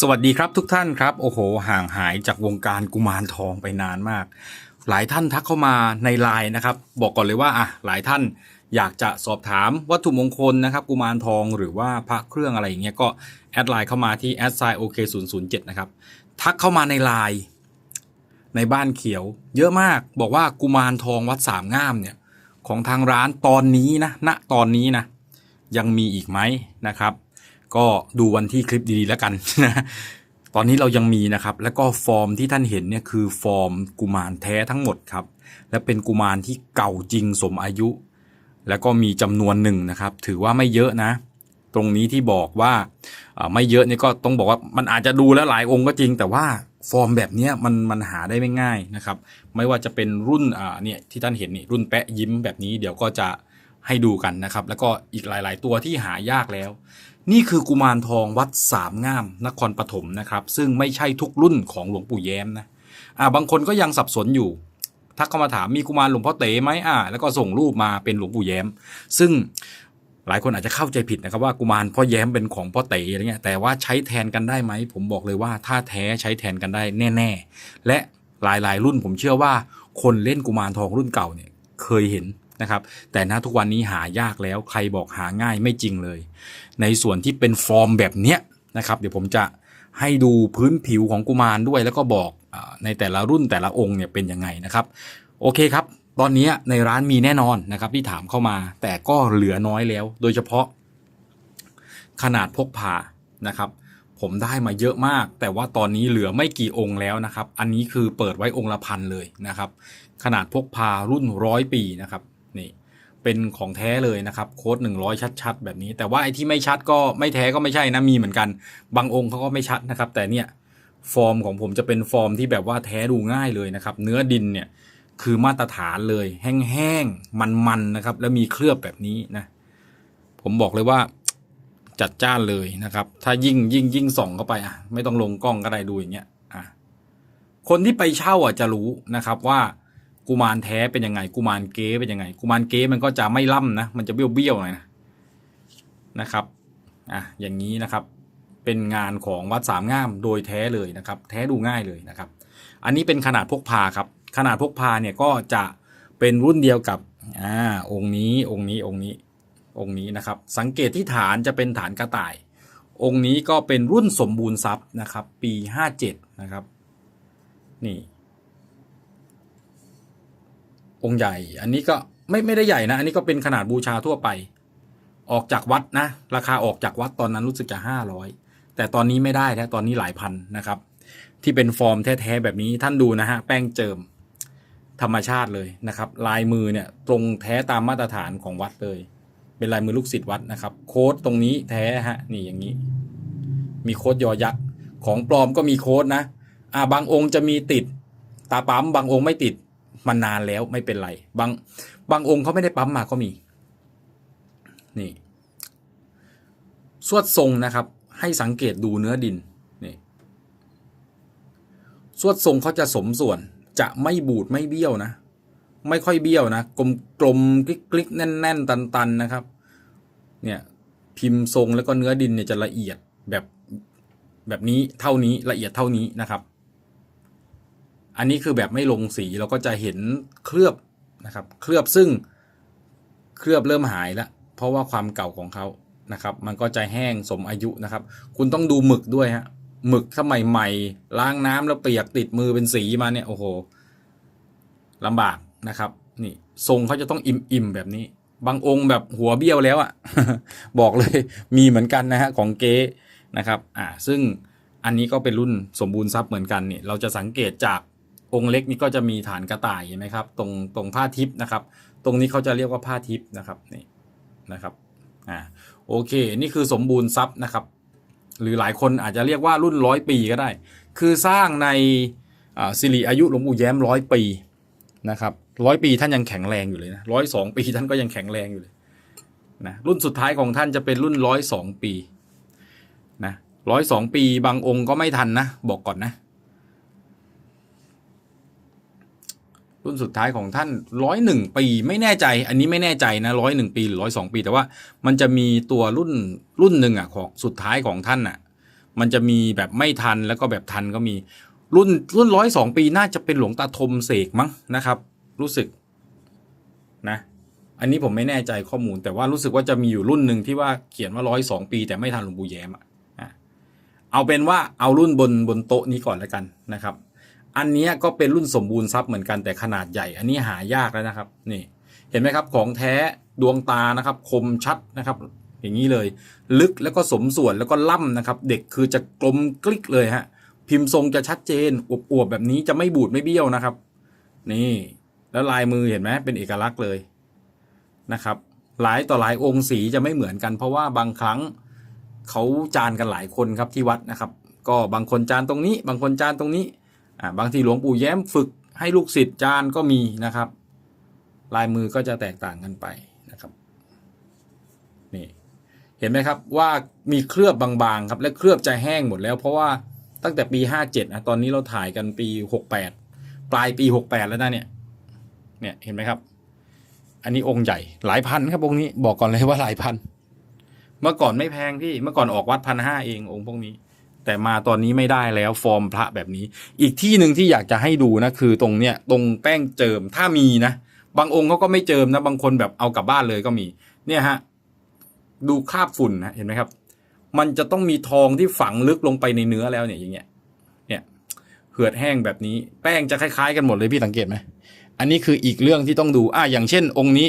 สวัสดีครับทุกท่านครับ โอ้โห ห่างหายจากวงการกุมารทองไปนานมาก หลายท่านทักเข้ามาในไลน์นะครับ บอกก่อนเลยว่าอะหลายท่านอยากจะสอบถามวัตถุมงคลนะครับ กุมารทองหรือว่าพระเครื่องอะไรอย่างเงี้ยก็แอดไลน์เข้ามาที่แอดไซโอเคศูนย์ศูนย์เจ็ดนะครับ ทักเข้ามาในไลน์ในบ้านเขียว เยอะมากบอกว่ากุมารทองวัดสามงามเนี่ย ของทางร้านตอนนี้นะณตอนนี้นะยังมีอีกไหมนะครับ ก็ดูวันที่คลิปดีๆแล้วกันนะตอนนี้เรายังมีนะครับ แล้วก็ฟอร์มที่ท่านเห็นเนี่ยคือฟอร์มกุมารแท้ทั้งหมดครับ และเป็นกุมารที่เก่าจริงสมอายุ แล้วก็มีจำนวนหนึ่งนะครับ ถือว่าไม่เยอะนะ ตรงนี้ที่บอกว่าไม่เยอะเนี่ยก็ต้องบอกว่ามันอาจจะดูแล้วหลายองค์ก็จริง แต่ว่าฟอร์มแบบเนี้ยมันมันหาได้ไม่ง่ายนะครับ ไม่ว่าจะเป็นรุ่นอ่าเนี่ยที่ท่านเห็นนี่รุ่นแปะยิ้มแบบนี้เดี๋ยวก็จะให้ดูกันนะครับ แล้วก็อีกหลาย ๆ ตัวที่หายากแล้ว นี่คือกุมารทองวัดสามงามนครปฐมนะครับ ซึ่งไม่ใช่ทุกรุ่นของหลวงปู่แย้มนะอ่าบางคนก็ยังสับสนอยู่ทักเข้ามาถามมีกุมารหลวงพ่อเต๋ไหมอ่า แล้วก็ส่งรูปมาเป็นหลวงปู่แย้ม ซึ่งหลายคนอาจจะเข้าใจผิดนะครับว่ากุมารพ่อแย้มเป็นของพ่อเต๋อะไรเงี้ยแต่ว่าใช้แทนกันได้ไหมผมบอกเลยว่าถ้าแท้ใช้แทนกันได้แน่ ๆ และหลายๆ รุ่นผมเชื่อว่า คนเล่นกุมารทองรุ่นเก่าเนี่ยเคยเห็น นะครับ แต่ณทุกวันนี้หายากแล้วใครบอกหาง่ายไม่จริงเลย ในส่วนที่เป็นฟอร์มแบบเนี้ยนะครับ เดี๋ยวผมจะให้ดูพื้นผิวของกุมารด้วย แล้วก็บอกในแต่ละรุ่นแต่ละองค์เนี่ยเป็นยังไงนะครับ โอเคครับ ตอนนี้ในร้านมีแน่นอนนะครับที่ถามเข้ามา แต่ก็เหลือน้อยแล้ว โดยเฉพาะ ขนาดพกพานะครับผมได้มาเยอะมาก แต่ว่าตอนนี้เหลือไม่กี่องค์แล้วนะครับ อันนี้คือเปิดไว้องค์ละพันเลยนะครับ ขนาดพกพารุ่นร้อยปีนะครับ นี่เป็นของแท้เลยนะครับโค้ด100 ชัด ๆ แบบนี้ แต่ว่าไอ้ที่ไม่ชัดก็ไม่แท้ก็ไม่ใช่นะมีเหมือนกัน บางองค์เขาก็ไม่ชัดนะครับ แต่เนี่ยฟอร์มของผมจะเป็นฟอร์มที่แบบว่าแท้ดูง่ายเลยนะครับ เนื้อดินเนี่ยคือมาตรฐานเลย แห้งๆมันๆนะครับ แล้วมีเคลือบแบบนี้นะ ผมบอกเลยว่าจัดจ้านเลยนะครับ ถ้ายิ่งยิ่งยิ่งส่องเข้าไปอะ ไม่ต้องลงกล้องก็ได้ดูอย่างเงี้ยอะคนที่ไปเช่าอะจะรู้นะครับว่า กุมารแท้เป็นยังไง กุมารเก๊เป็นยังไง กุมารเก๊มันก็จะไม่ล่ำนะ มันจะเบี้ยวเบี้ยวๆหน่อยนะนะครับอะอย่างนี้นะครับ เป็นงานของวัดสามงามโดยแท้เลยนะครับ แท้ดูง่ายเลยนะครับ อันนี้เป็นขนาดพกพาครับ ขนาดพกพาเนี่ยก็จะเป็นรุ่นเดียวกับอ่าองค์นี้องค์นี้องค์นี้องค์นี้นะครับ สังเกตที่ฐานจะเป็นฐานกระต่าย องค์นี้ก็เป็นรุ่นสมบูรณ์ทรัพย์นะครับ ปี 57 นะครับ นี่ องค์ใหญ่ อันนี้ก็ไม่ไม่ได้ใหญ่นะ อันนี้ก็เป็นขนาดบูชาทั่วไป ออกจากวัดนะ ราคาออกจากวัดตอนนั้นรู้สึกจะ500แต่ตอนนี้ไม่ได้แล้วตอนนี้หลายพันนะครับ ที่เป็นฟอร์มแท้ๆแบบนี้ท่านดูนะฮะแป้งเจิมธรรมชาติเลยนะครับ ลายมือเนี่ยตรงแท้ตามมาตรฐานของวัดเลย เป็นลายมือลูกศิษย์วัดนะครับ โค้ดตรงนี้แท้ฮะนี่อย่างนี้ มีโค้ดยอยักษ์ของปลอมก็มีโค้ดนะ อ่าบางองค์จะมีติด ตาปั๊มบางองค์ไม่ติด มันานแล้วไม่เป็นไร บางบางองค์เขาไม่ได้ปั๊มมาก็มี นี่สวดทรงนะครับ ให้สังเกตดูเนื้อดินนี่สวดทรงเขาจะสมส่วนจะไม่บูดไม่เบี้ยวนะ ไม่ค่อยเบี้ยวนะกลมกลมๆกลิกกลิกแน่นแน่นตันตันๆนะครับ เนี่ยพิมพ์ทรงแล้วก็เนื้อดินเนี่ยจะละเอียดแบบแบบนี้เท่านี้ละเอียดเท่านี้นะครับ อันนี้คือแบบไม่ลงสีเราก็จะเห็นเคลือบนะครับ เคลือบซึ่งเคลือบเริ่มหายแล้ว เพราะว่าความเก่าของเขานะครับ มันก็จะแห้งสมอายุนะครับ คุณต้องดูหมึกด้วยฮะหมึกสมัยใหม่ๆล้างน้ำแล้วเปียกติดมือเป็นสีมาเนี่ยโอ้โหลำบากนะครับ นี่ทรงเขาจะต้องอิ่มอิ่มๆแบบนี้ บางองค์แบบหัวเบี้ยวแล้วอะ่ะ บอกเลยมีเหมือนกันนะฮะของเก๊นะครับ อ่า ซึ่งอันนี้ก็เป็นรุ่นสมบูรณ์ทรัพย์เหมือนกันนี่เราจะสังเกตจาก องค์เล็กนี่ก็จะมีฐานกระต่ายเห็นไหมครับ ตรงตรงผ้าทิพย์นะครับ ตรงนี้เขาจะเรียกว่าผ้าทิพย์นะครับนี่นะครับอ่าโอเค นี่คือสมบูรณ์ทรัพย์นะครับ หรือหลายคนอาจจะเรียกว่ารุ่นร้อยปีก็ได้ คือสร้างในสิริอายุหลวงปู่แย้มร้อยปีนะครับร้อยปีท่านยังแข็งแรงอยู่เลยนะร้อยสองปีท่านก็ยังแข็งแรงอยู่เลยนะรุ่นสุดท้ายของท่านจะเป็นรุ่นร้อยสองปีนะร้อยสองปีบางองค์ก็ไม่ทันนะ บอกก่อนนะ รุ่นสุดท้ายของท่านร้อยหนึ่งปีไม่แน่ใจ อันนี้ไม่แน่ใจนะร้อยหนึ่งปีหรือร้อยสองปี แต่ว่ามันจะมีตัวรุ่นรุ่นหนึ่งอะของสุดท้ายของท่านอะ มันจะมีแบบไม่ทันแล้วก็แบบทันก็มีรุ่นรุ่นร้อยสองปีน่าจะเป็นหลวงตาทมเสกมั้งนะครับ รู้สึกนะ อันนี้ผมไม่แน่ใจข้อมูล แต่ว่ารู้สึกว่าจะมีอยู่รุ่นหนึ่งที่ว่าเขียนว่าร้อยสองปี แต่ไม่ทันหลวงปู่แย้มอะอะเอาเป็นว่าเอารุ่นบนบนโต๊ะนี้ก่อนแล้วกันนะครับ อันนี้ก็เป็นรุ่นสมบูรณ์ทรัพย์เหมือนกันแต่ขนาดใหญ่ อันนี้หายากแล้วนะครับนี่เห็นไหมครับของแท้ดวงตานะครับ คมชัดนะครับ อย่างนี้เลย ลึกแล้วก็สมส่วนแล้วก็ล่ำนะครับ เด็กคือจะกลมกลิกเลยฮะพิมพ์ทรงจะชัดเจนอวบๆแบบนี้จะไม่บูดไม่เบี้ยวนะครับ นี่ แล้วลายมือเห็นไหมเป็นเอกลักษณ์เลยนะครับ หลายต่อหลายองค์สีจะไม่เหมือนกัน เพราะว่าบางครั้งเขาจานกันหลายคนครับที่วัดนะครับ ก็บางคนจานตรงนี้ บางคนจานตรงนี้ บางทีหลวงปู่แย้มฝึกให้ลูกศิษย์จานก็มีนะครับ ลายมือก็จะแตกต่างกันไปนะครับนี่เห็นไหมครับว่ามีเคลือบบางๆครับและเคลือบจะแห้งหมดแล้ว เพราะว่าตั้งแต่ปี 57นะตอนนี้เราถ่ายกันปี 68 ปลายปี 68 แล้วนะเนี่ยเนี่ยเห็นไหมครับ อันนี้องค์ใหญ่หลายพันครับองค์นี้บอกก่อนเลยว่าหลายพัน เมื่อก่อนไม่แพงพี่เมื่อก่อนออกวัดพันห้าเององค์พวกนี้ แต่มาตอนนี้ไม่ได้แล้วฟอร์มพระแบบนี้ อีกที่หนึ่งที่อยากจะให้ดูนะคือตรงเนี้ยตรงแป้งเจิมถ้ามีนะบางองค์เขาก็ไม่เจิมนะบางคนแบบเอากลับบ้านเลยก็มี เนี่ยฮะดูคราบฝุ่นนะเห็นไหมครับ มันจะต้องมีทองที่ฝังลึกลงไปในเนื้อแล้วเนี่ยอย่างเงี้ยเนี่ยเหือดแห้งแบบนี้ แป้งจะคล้ายๆกันหมดเลยพี่สังเกตไหมอันนี้คืออีกเรื่องที่ต้องดูอะอย่างเช่น องค์นี้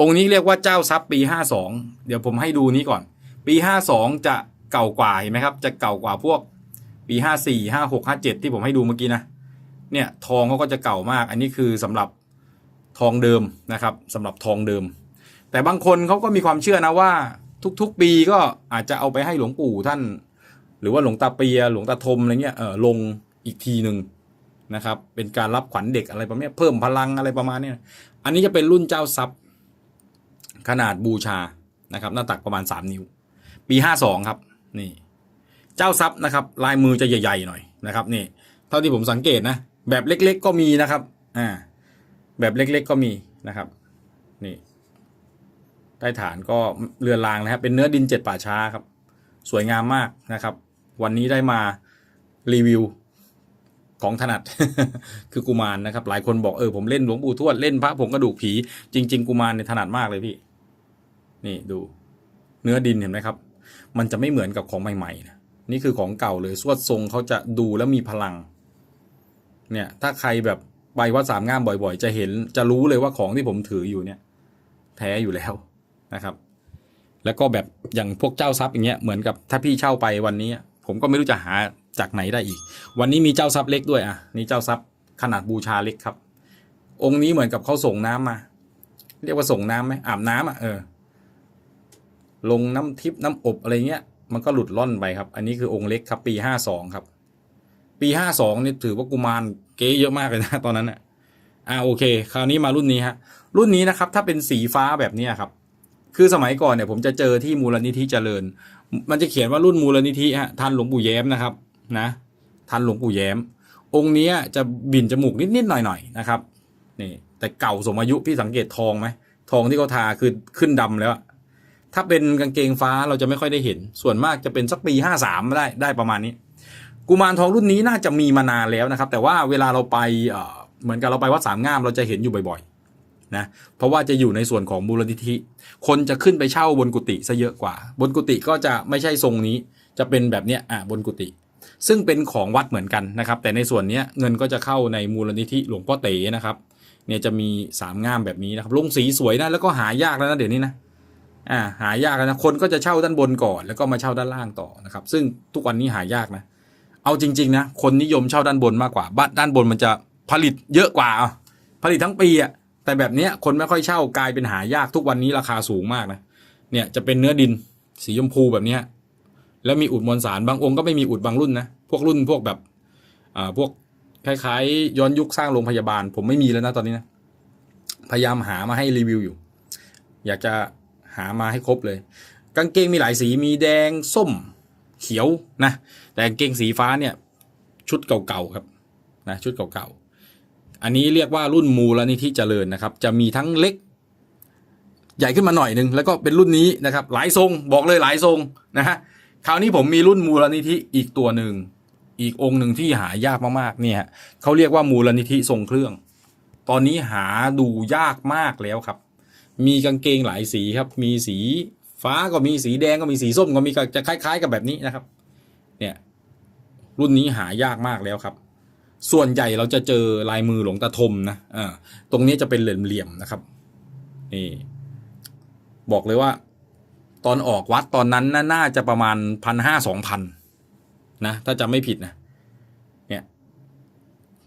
องค์นี้เรียกว่าเจ้าทรัพย์ปีห้าสองเดี๋ยวผมให้ดูนี้ก่อน ปีห้าสองจะ เก่ากว่าเห็นไหมครับ จะเก่ากว่าพวกปีห้าสี่ห้าหกห้าเจ็ดที่ผมให้ดูเมื่อกี้นะเนี่ยทองเขาก็จะเก่ามาก อันนี้คือสำหรับทองเดิมนะครับสำหรับทองเดิม แต่บางคนเขาก็มีความเชื่อนะว่า ทุกๆปีก็อาจจะเอาไปให้หลวงปู่ท่าน หรือว่าหลวงตาเปียหลวงตาทมอะไรเงี้ยเออลงอีกทีหนึ่งนะครับ เป็นการรับขวัญเด็กอะไรประมาณเนี้เพิ่มพลังอะไรประมาณเนี้ยอันนี้จะเป็นรุ่นเจ้าทรัพย์ขนาดบูชานะครับ หน้าตักประมาณ 3 นิ้ว ปี 52 ครับ นี่เจ้าทรัพย์นะครับ ลายมือจะใหญ่ๆหน่อยนะครับนี่เท่าที่ผมสังเกตนะ แบบเล็ก ๆ ก็มีนะครับอ่าแบบเล็ก ๆ ก็มีนะครับ นี่ใต้ฐานก็เรือนรางนะครับ เป็นเนื้อดินเจ็ดป่าช้าครับ สวยงามมากนะครับ วันนี้ได้มารีวิวของถนัดคือกุมารนะครับ หลายคนบอกเออผมเล่นหลวงปู่ทวดเล่นพระผงกระดูกผี จริง ๆ กุมารเนี่ยถนัดมากเลยพี่ นี่ดู เนื้อดินเห็นไหมครับ มันจะไม่เหมือนกับของใหม่ๆนะนี่คือของเก่าเลยสวดทรงเขาจะดูแล้วมีพลัง เนี่ย ถ้าใครแบบไปวัดสามงามบ่อย ๆ จะเห็นจะรู้เลยว่าของที่ผมถืออยู่เนี่ย แท้อยู่แล้วนะครับ แล้วก็แบบอย่างพวกเจ้าทรัพย์อย่างเงี้ยเหมือนกับถ้าพี่เช่าไปวันนี้ ผมก็ไม่รู้จะหาจากไหนได้อีก วันนี้มีเจ้าทรัพย์เล็กด้วยอะนี่เจ้าทรัพย์ขนาดบูชาเล็กครับ องค์นี้เหมือนกับเขาส่งน้ำมา เรียกว่าส่งน้ำไหมอาบน้ำอะเออ ลงน้ำทิพน้ำอบอะไรเงี้ยมันก็หลุดล่อนไปครับ อันนี้คือองค์เล็กครับ ปีห้าสองครับ ปีห้าสองนี่ถือว่ากุมารเก๋เยอะมากเลยนะตอนนั้นอะอ่าโอเค คราวนี้มารุ่นนี้ฮะรุ่นนี้นะครับ ถ้าเป็นสีฟ้าแบบนี้ครับ คือสมัยก่อนเนี่ย ผมจะเจอที่มูลนิธิเจริญ มันจะเขียนว่ารุ่นมูลนิธิฮะทันหลวงปู่แย้มนะครับ นะทันหลวงปู่แย้ม องค์นี้จะบินจมูกนิดๆหน่อยๆนะครับนี่แต่เก่าสมอายุพี่สังเกตทองไหมทองที่เขาทาคือขึ้นดำแล้ว ถ้าเป็นกางเกงฟ้าเราจะไม่ค่อยได้เห็น ส่วนมากจะเป็นสักปีห้าสามได้ได้ประมาณนี้ กุมารทองรุ่นนี้น่าจะมีมานานแล้วนะครับ แต่ว่าเวลาเราไปเหมือนกับเราไปวัดสามงามเราจะเห็นอยู่บ่อยๆนะเพราะว่าจะอยู่ในส่วนของมูลนิธิ คนจะขึ้นไปเช่าบนกุฏิซะเยอะกว่า บนกุฏิก็จะไม่ใช่ทรงนี้ จะเป็นแบบเนี้ยอะบนกุฏิซึ่งเป็นของวัดเหมือนกันนะครับ แต่ในส่วนนี้เงินก็จะเข้าในมูลนิธิหลวงพ่อเต๋นะครับเนี่ยจะมีสามง่ามแบบนี้นะครับลงสีสวยนะแล้วก็หายากแล้วนะเดี๋ยวนี้นะ อ่าหายากนะคนก็จะเช่าด้านบนก่อน แล้วก็มาเช่าด้านล่างต่อนะครับ ซึ่งทุกวันนี้หายากนะ เอาจริง ๆ นะคนนิยมเช่าด้านบนมากกว่าบ้านด้านบนมันจะผลิตเยอะกว่าผลิตทั้งปีอะแต่แบบนี้คนไม่ค่อยเช่ากลายเป็นหายากทุกวันนี้ราคาสูงมากนะเนี่ยจะเป็นเนื้อดินสีชมพูแบบนี้แล้วมีอุดมวลสารบางองค์ก็ไม่มีอุดบางรุ่นนะพวกรุ่นพวกแบบอ่าพวกคล้ายๆ ย้อนยุคสร้างโรงพยาบาล ผมไม่มีแล้วนะตอนนี้นะพยายามหามาให้รีวิวอยู่ อยากจะ หามาให้ครบเลย กางเกงมีหลายสีมีแดงส้มเขียวนะแต่กางเกงสีฟ้าเนี่ยชุดเก่าๆครับนะชุดเก่าๆอันนี้เรียกว่ารุ่นมูลนิธิเจริญนะครับ จะมีทั้งเล็ก ใหญ่ขึ้นมาหน่อยหนึงแล้วก็เป็นรุ่นนี้นะครับ หลายทรงบอกเลยหลายทรงนะฮะคราวนี้ผมมีรุ่นมูลนิธิอีกตัวหนึ่งอีกองค์หนึ่งที่หายากมากๆเนี่ยเขาเรียกว่ามูลนิธิทรงเครื่อง ตอนนี้หาดูยากมากแล้วครับ มีกางเกงหลายสีครับ มีสีฟ้าก็มีสีแดงก็มีสีส้มก็มีก็จะคล้าย ๆ กับแบบนี้นะครับ เนี่ยรุ่นนี้หายากมากแล้วครับ ส่วนใหญ่เราจะเจอลายมือหลวงตาทมนะอ่าตรงนี้จะเป็นเหลี่ยมๆนะครับนี่บอกเลยว่า ตอนออกวัดตอนนั้นน่าน่าจะประมาณพันห้าสองพันนะถ้าจำไม่ผิดนะ เนี่ย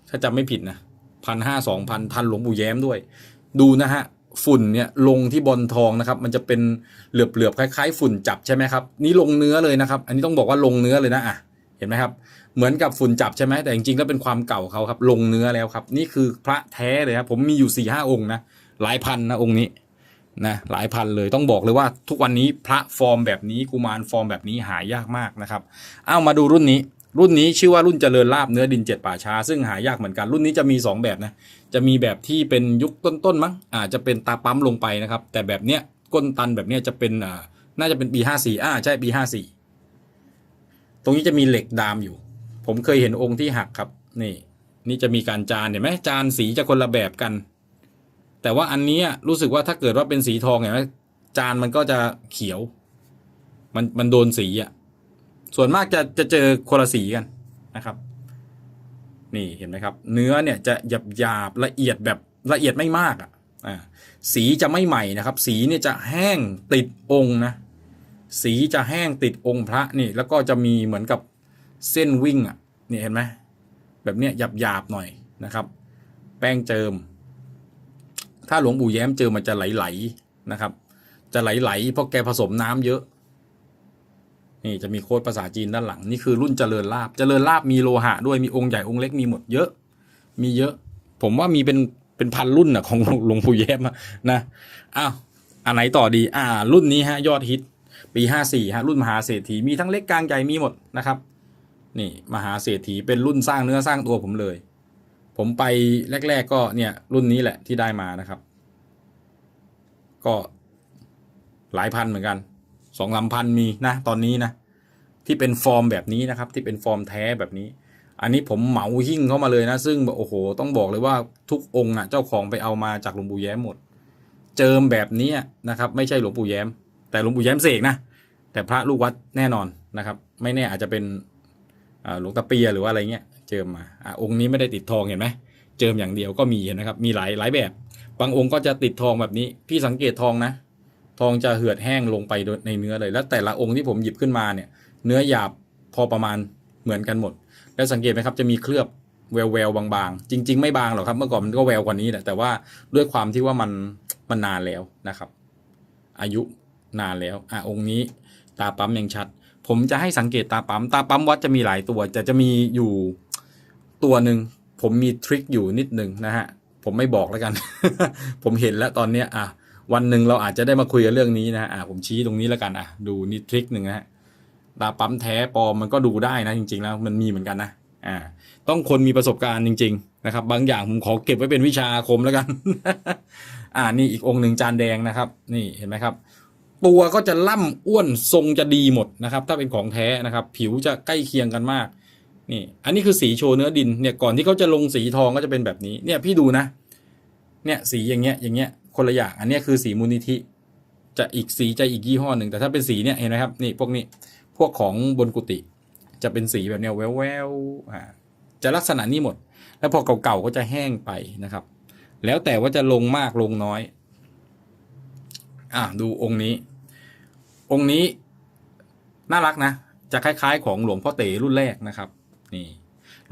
ถ้าจำไม่ผิดนะพันห้าสองพันทันหลวงปู่แย้มด้วย ดูนะฮะ ฝุ่นเนี่ยลงที่บอลทองนะครับ มันจะเป็นเหลือบๆคล้ายๆ ฝุ่นจับใช่ไหมครับนี่ลงเนื้อเลยนะครับ อันนี้ต้องบอกว่าลงเนื้อเลยนะอะเห็นไหมครับ เหมือนกับฝุ่นจับใช่ไหมแต่จริงๆแล้วเป็นความเก่าเขาครับ ลงเนื้อแล้วครับ นี่คือพระแท้เลยครับผมมีอยู่สี่ห้าองค์นะหลายพันนะองค์นี้นะหลายพันเลยต้องบอกเลยว่าทุกวันนี้พระฟอร์มแบบนี้กุมารฟอร์มแบบนี้หายากมากนะครับ เอามาดูรุ่นนี้ รุ่นนี้ชื่อว่ารุ่นเจริญลาบเนื้อดินเจ็ดป่าช้า ซึ่งหายากเหมือนกันรุ่นนี้จะมี 2 แบบนะจะมีแบบที่เป็นยุคต้นๆมั้งอาจจะเป็นตาปั๊มลงไปนะครับ แต่แบบเนี้ยก้นตันแบบเนี้ยจะเป็นอ่าน่าจะเป็นปี54อ่าใช่ปี54ตรงนี้จะมีเหล็กดามอยู่ ผมเคยเห็นองค์ที่หักครับ นี่ นี่จะมีการจานเห็นไหมจานสีจะคนละแบบกัน แต่ว่าอันนี้รู้สึกว่าถ้าเกิดว่าเป็นสีทองเห็นไหมจานมันก็จะเขียว มันมันโดนสีอะ ส่วนมากจะจะเจอคนละสีกันนะครับ นี่เห็นไหมครับ เนื้อเนี่ยจะหยาบหยาบละเอียดแบบละเอียดไม่มากอะสีจะไม่ใหม่นะครับ สีเนี่ยจะแห้งติดองค์นะสีจะแห้งติดองค์พระนี่ แล้วก็จะมีเหมือนกับเส้นวิ่งอะนี่เห็นไหมแบบเนี้ยหยาบหยาบหน่อยนะครับ แป้งเจิม ถ้าหลวงปู่แย้มเจอมันจะไหลๆนะครับ จะไหลๆเพราะแกผสมน้ำเยอะ นี่จะมีโค้ดภาษาจีนด้านหลัง นี่คือรุ่นเจริญลาบเจริญลาบมีโลหะด้วยมีองค์ใหญ่องค์เล็กมีหมดเยอะ มีเยอะ ผมว่ามีเป็นเป็นพันรุ่นนะของหลวงปู่แย้มนะอ้าวอันไหนต่อดี อ่า รุ่นนี้ฮะยอดฮิต ปีห้าสี่ฮะรุ่นมหาเศรษฐีมีทั้งเล็กกลางใหญ่มีหมดนะครับ นี่มหาเศรษฐีเป็นรุ่นสร้างเนื้อสร้างตัวผมเลย ผมไปแรก ๆ ก็เนี่ย รุ่นนี้แหละที่ได้มานะครับ ก็หลายพันเหมือนกัน สองสามพันมีนะตอนนี้นะ ที่เป็นฟอร์มแบบนี้นะครับ ที่เป็นฟอร์มแท้แบบนี้ อันนี้ผมเหมาหิ้งเข้ามาเลยนะ ซึ่งโอ้โห ต้องบอกเลยว่าทุกองค์อะเจ้าของไปเอามาจากหลวงปู่แย้มหมด เจิมแบบนี้นะครับ ไม่ใช่หลวงปู่แย้ม แต่หลวงปู่แย้มเสกนะแต่พระลูกวัดแน่นอนนะครับ ไม่แน่อาจจะเป็นหลวงตาเปียหรือว่าอะไรเงี้ยเจิมมาอะองค์นี้ไม่ได้ติดทองเห็นไหมเจิมอย่างเดียวก็มีนะครับ มีหลายหลายแบบ บางองค์ก็จะติดทองแบบนี้ พี่สังเกตทองนะ ทองจะเหือดแห้งลงไปในเนื้อเลย แล้วแต่ละองค์ที่ผมหยิบขึ้นมาเนี่ย เนื้อหยาบพอประมาณเหมือนกันหมด แล้วสังเกตไหมครับจะมีเคลือบแววแววๆบางๆ จริง ๆ ไม่บางหรอกครับ เมื่อก่อนมันก็แววกว่านี้แหละแต่ว่าด้วยความที่ว่ามันมันนานแล้วนะครับ อายุนานแล้วอะองค์นี้ตาปั๊มยังชัด ผมจะให้สังเกตตาปั๊ม ตาปั๊มวัดจะมีหลายตัวแต่จะมีอยู่ตัวหนึ่งผมมีทริคอยู่นิดหนึ่งนะฮะผมไม่บอกแล้วกัน ผมเห็นแล้วตอนเนี้ยอะ วันหนึ่งเราอาจจะได้มาคุยกันเรื่องนี้นะอ่าผมชี้ตรงนี้แล้วกันอะดูนี่ทริคหนึ่งนะฮะตาปั๊มแท้ปลอมมันก็ดูได้นะจริง ๆ แล้วมันมีเหมือนกันนะอ่าต้องคนมีประสบการณ์จริง ๆ นะครับ บางอย่างผมขอเก็บไว้เป็นวิชาคมแล้วกัน อ่านี่อีกองค์หนึ่งจานแดงนะครับ นี่เห็นไหมครับตัวก็จะล่ำอ้วนทรงจะดีหมดนะครับ ถ้าเป็นของแท้นะครับ ผิวจะใกล้เคียงกันมากนี่ อันนี้คือสีโชว์เนื้อดินเนี่ยก่อนที่เขาจะลงสีทองก็จะเป็นแบบนี้เนี่ยพี่ดูนะ เนี่ยสีอย่างเงี้ยอย่างเงี้ย คนละอย่าง อันนี้คือสีมูลนิธิ จะอีกสีจะอีกยี่ห้อหนึ่ง แต่ถ้าเป็นสีเนี่ยเห็นไหมครับนี่พวกนี้พวกของบนกุฏิจะเป็นสีแบบเนี้ยแววแววๆอ่าจะลักษณะนี้หมด แล้วพอเก่าๆก็จะแห้งไปนะครับ แล้วแต่ว่าจะลงมากลงน้อย อะดูองค์นี้ องค์นี้น่ารักนะ จะคล้ายๆ ของหลวงพ่อเต๋รุ่นแรกนะครับ นี่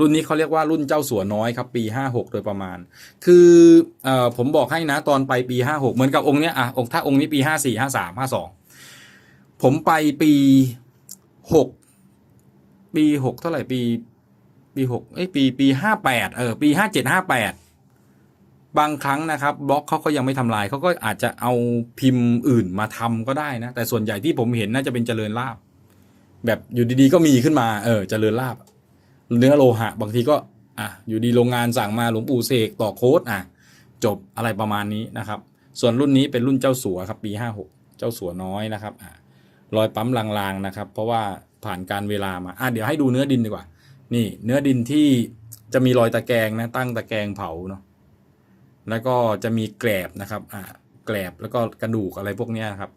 รุ่นนี้เขาเรียกว่ารุ่นเจ้าสัวน้อยครับปีห้าหกโดยประมาณ คือเอ่อผมบอกให้นะตอนไปปีห้าหกเหมือนกับองค์เนี้ยอะองค์ถ้าองค์นี้ปีห้าสี่ห้าสามห้าสองผมไปปีหกปีหกเท่าไหร่ปี ปีหกเอ้ยปีปีห้าแปดเออปีห้าเจ็ดห้าแปดบางครั้งนะครับบล็อกเขาก็ยังไม่ทำลายเขาก็อาจจะเอาพิมพ์อื่นมาทำก็ได้นะ แต่ส่วนใหญ่ที่ผมเห็นน่าจะเป็นเจริญลาบ แบบอยู่ดีๆก็มีขึ้นมาเออเจริญลาบ เนื้อโลหะ บางทีก็อะอยู่ดีโรงงานสั่งมาหลวงปู่เสกต่อโค้ดอะจบอะไรประมาณนี้นะครับ ส่วนรุ่นนี้เป็นรุ่นเจ้าสัวครับปีห้าหกเจ้าสัวน้อยนะครับอะรอยปั๊มลางๆนะครับ เพราะว่าผ่านการเวลามาอะเดี๋ยวให้ดูเนื้อดินดีกว่า นี่ เนื้อดินที่จะมีรอยตะแกรงนะตั้งตะแกรงเผาเนาะแล้วก็จะมีแกลบนะครับอ่าแกลบแล้วก็กระดูกอะไรพวกเนี้ยครับ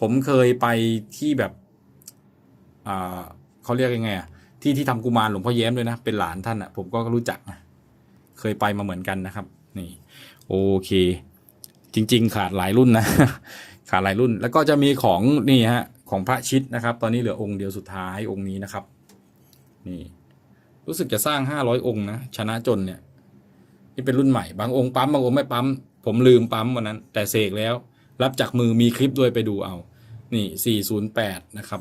ผมเคยไปที่แบบอ่าเขาเรียกยังไงอะ ที่ที่ทำกุมารหลวงพ่อแย้มด้วยนะ เป็นหลานท่านอะ ผมก็รู้จักนะเคยไปมาเหมือนกันนะครับ นี่ โอเค จริง ๆ ขาดหลายรุ่นนะ ขาดหลายรุ่น แล้วก็จะมีของนี่ฮะ ของพระชิดนะครับ ตอนนี้เหลือองค์เดียวสุดท้ายองค์นี้นะครับ นี่ รู้สึกจะสร้างห้าร้อยองค์นะ ชนะจนเนี่ย นี่เป็นรุ่นใหม่ บางองค์ปั๊มบางองค์ไม่ปั๊ม ผมลืมปั๊มวันนั้น แต่เสกแล้ว รับจากมือมีคลิปด้วยไปดูเอา นี่408นะครับ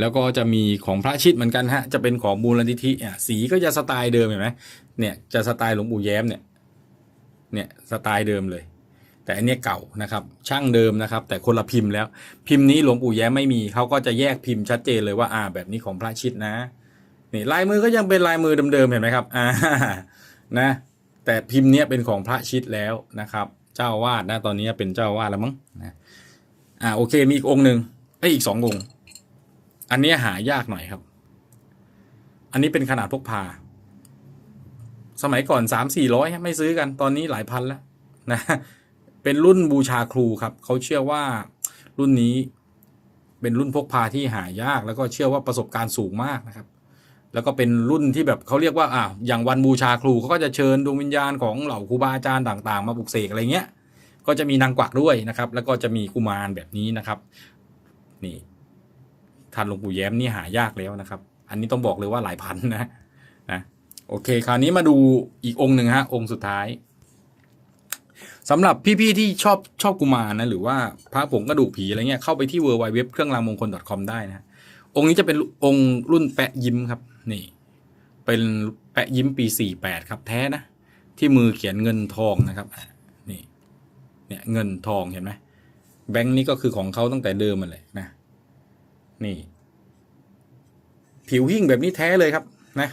แล้วก็จะมีของพระชิดเหมือนกันฮะ จะเป็นของมูลนิธิอะสีก็จะสไตล์เดิมเห็นไหมเนี่ยจะสไตล์หลวงปู่แย้มเนี่ย เนี่ยสไตล์เดิมเลย แต่อันนี้เก่านะครับ ช่างเดิมนะครับ แต่คนละพิมพ์แล้ว พิมพ์นี้หลวงปู่แย้มไม่มีเขาก็จะแยกพิมพ์ชัดเจนเลยว่าอ่าแบบนี้ของพระชิดนะ นี่ลายมือก็ยังเป็นลายมือเดิมๆเห็นไหมครับอ่านะ แต่พิมพ์เนี้ยเป็นของพระชิดแล้วนะครับ เจ้าวาดนะตอนนี้เป็นเจ้าวาดแล้วมั้งนะอ่าโอเคมีอีกองค์หนึ่งไอ้ยอีกสององค์ อันนี้หายากหน่อยครับ อันนี้เป็นขนาดพกพา สมัยก่อนสามสี่ร้อยไม่ซื้อกันตอนนี้หลายพันแล้วนะเป็นรุ่นบูชาครูครับ เขาเชื่อว่ารุ่นนี้เป็นรุ่นพกพาที่หายาก แล้วก็เชื่อว่าประสบการณ์สูงมากนะครับ แล้วก็เป็นรุ่นที่แบบเขาเรียกว่าอ่าอย่างวันบูชาครูเขาก็จะเชิญดวงวิญญาณของเหล่าครูบาอาจารย์ต่าง ๆ มาปลุกเสกอะไรเงี้ย ก็จะมีนางกวักด้วยนะครับ แล้วก็จะมีกุมารแบบนี้นะครับ นี่ ท่านหลวงปู่แย้มนี่หายากแล้วนะครับ อันนี้ต้องบอกเลยว่าหลายพันนะนะโอเค คราวนี้มาดูอีกองค์หนึ่งฮะองค์สุดท้ายสำหรับพี่ๆที่ชอบชอบกุมารนะหรือว่าพระผงกระดูกผีอะไรเงี้ยเข้าไปที่ w w w เครื่องรางมงคล .com ได้นะองค์นี้จะเป็นองค์รุ่นแปะยิ้มครับ นี่ เป็นแปะยิ้มปี48ครับแท้นะที่มือเขียนเงินทองนะครับนี่เนี่ยเงินทองเห็นไหมแบงค์นี้ก็คือของเขาตั้งแต่เดิมมาเลยนะ นี่ ผิวหิ่งแบบนี้แท้เลยครับ นะ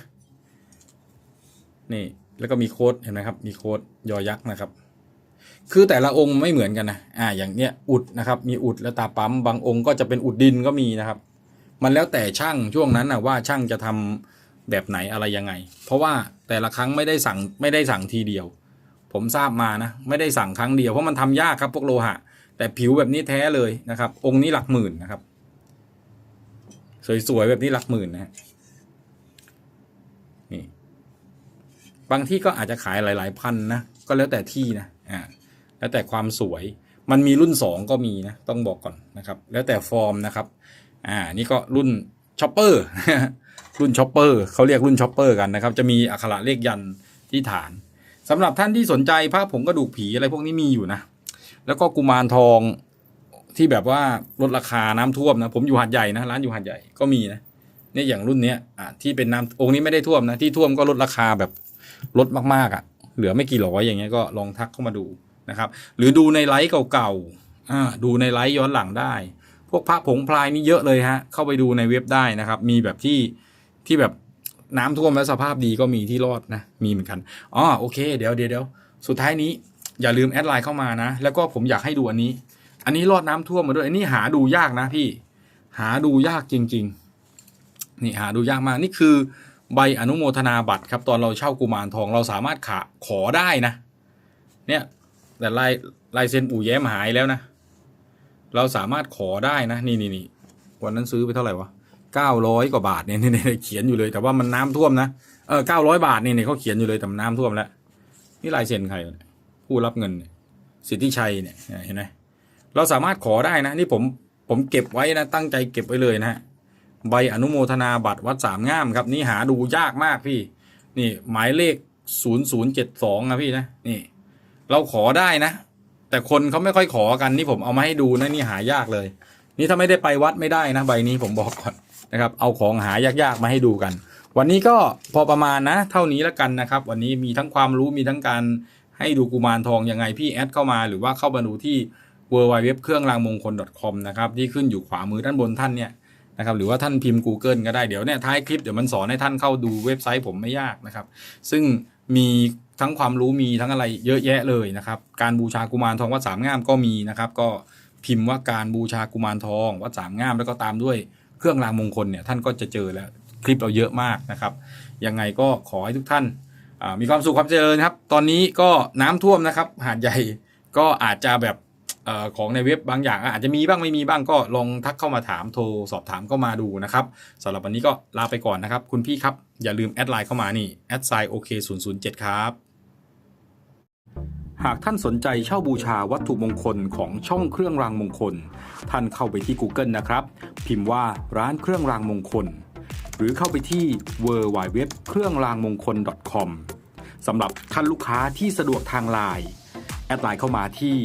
นี่แล้วก็มีโค้ดเห็นไหมครับ มีโค้ดยอยักษ์นะครับ คือแต่ละองค์ไม่เหมือนกันนะอ่า อย่างเนี้ยอุดนะครับ มีอุดและตาปั๊มบางองค์ก็จะเป็นอุดดินก็มีนะครับ มันแล้วแต่ช่างช่วงนั้นนะว่าช่างจะทำแบบไหนอะไรยังไง เพราะว่าแต่ละครั้งไม่ได้สั่งไม่ได้สั่งทีเดียว ผมทราบมานะ ไม่ได้สั่งครั้งเดียวเพราะมันทำยากครับพวกโลหะ แต่ผิวแบบนี้แท้เลยนะครับ องค์นี้หลักหมื่นนะครับ สวยๆแบบนี้หลักหมื่นนะฮะนี่บางที่ก็อาจจะขายหลาย ๆ พันนะก็แล้วแต่ที่นะอ่าแล้วแต่ความสวยมันมีรุ่นสองก็มีนะต้องบอกก่อนนะครับ แล้วแต่ฟอร์มนะครับ อ่านี่ก็รุ่นช็อปเปอร์รุ่นช็อปเปอร์เขาเรียกรุ่นช็อปเปอร์กันนะครับ จะมีอักขระเลขยันที่ฐานสำหรับท่านที่สนใจภาพผงกระดูกผีอะไรพวกนี้มีอยู่นะ แล้วก็กุมารทอง ที่แบบว่าลดราคาน้ำท่วมนะผมอยู่หาดใหญ่นะร้านอยู่หาดใหญ่ก็มีนะเนี่ยอย่างรุ่นเนี้ยอ่าที่เป็นน้ำองค์นี้ไม่ได้ท่วมนะที่ท่วมก็ลดราคาแบบลดมากๆอะ่ะ เหลือไม่กี่ร้อยอย่างเงี้ยก็ลองทักเข้ามาดูนะครับ หรือดูในไลฟ์เก่าๆอ่าดูในไลฟ์ย้อนหลังได้ พวกพระผงพลายนี่เยอะเลยฮะ เข้าไปดูในเว็บได้นะครับ มีแบบที่ที่แบบน้ำท่วมแล้วสภาพดีก็มีที่รอดนะมีเหมือนกันอ๋อโอเค เดี๋ยวเดี๋ยวเดี๋ยวสุดท้ายนี้อย่าลืมแอดไลน์เข้ามานะ แล้วก็ผมอยากให้ดูอันนี้ อันนี้รอดน้ำท่วมมาด้วยอันนี้หาดูยากนะพี่ หาดูยากจริง ๆ นี่หาดูยากมากนี่คือ ใบอนุโมทนาบัตรครับ ตอนเราเช่ากุมารทองเราสามารถขาขอได้นะ เนี่ยแต่ลายลายเซ็นปู่แย้มหายแล้วนะ เราสามารถขอได้นะ นี่นี่นี่วันนั้นซื้อไปเท่าไหร่วะเก้าร้อยกว่าบาทเนี่ยนี่นี่เขียนอยู่เลย แต่ว่ามันน้ำท่วมนะเออเก้าร้อยบาทนี่เนี่ยเขาเขียนอยู่เลยแต่มันน้ำท่วมแล้ว นี่ลายเซ็นใครผู้รับเงินสิทธิชัยเนี่ยเห็นไหม เราสามารถขอได้นะ นี่ผมผมเก็บไว้นะตั้งใจเก็บไว้เลยนะฮะใบอนุโมทนาบัตรวัดสามงามครับ นี่หาดูยากมากพี่ นี่หมายเลขศูนย์ศูนย์เจ็ดสองนะพี่นะนี่ เราขอได้นะ แต่คนเขาไม่ค่อยขอกันนี่ผมเอามาให้ดูนะนี่หายากเลย นี่ถ้าไม่ได้ไปวัดไม่ได้นะ ใบนี้ผมบอกก่อนนะครับ เอาของหายากๆมาให้ดูกัน วันนี้ก็พอประมาณนะ เท่านี้แล้วกันนะครับ วันนี้มีทั้งความรู้มีทั้งการให้ดูกุมารทองยังไงพี่แอดเข้ามาหรือว่าเข้ามาดูที่ w w w เครื่องรางมงคล .com นะครับที่ขึ้นอยู่ขวามือด้านบนท่านเนี่ยนะครับหรือว่าท่านพิมพ์ Google ก็ได้เดี๋ยวเนี่ยท้ายคลิปเดี๋ยวมันสอนให้ท่านเข้าดูเว็บไซต์ผมไม่ยากนะครับ ซึ่งมีทั้งความรู้มีทั้งอะไรเยอะแยะเลยนะครับ การบูชากุมารทองวัดสามงามก็มีนะครับ ก็พิมพ์ว่าการบูชากุมารทองวัดสามงามแล้วก็ตามด้วยเครื่องรางมงคลเนี่ยท่านก็จะเจอแล้วคลิปเราเยอะมากนะครับยังไงก็ขอให้ทุกท่านมีความสุขความเจริญครับ ตอนนี้ก็น้ำท่วมนะครับ หาดใหญ่ก็อาจจะแบบ ของในเว็บบางอย่างอาจจะมีบ้างไม่มีบ้างก็ลองทักเข้ามาถามโทรสอบถามเข้ามาดูนะครับสำหรับวันนี้ก็ลาไปก่อนนะครับ คุณพี่ครับ อย่าลืมแอดไลน์เข้ามานี่แอดไซน์โอเค007ครับ หากท่านสนใจเช่าบูชาวัตถุมงคลของช่องเครื่องรางมงคล ท่านเข้าไปที่ Google นะครับ พิมพ์ว่าร้านเครื่องรางมงคล หรือเข้าไปที่ w w w เครื่องรางมงคล .com สำหรับท่านลูกค้าที่สะดวกทางไลน์แอดไลน์เข้ามาที่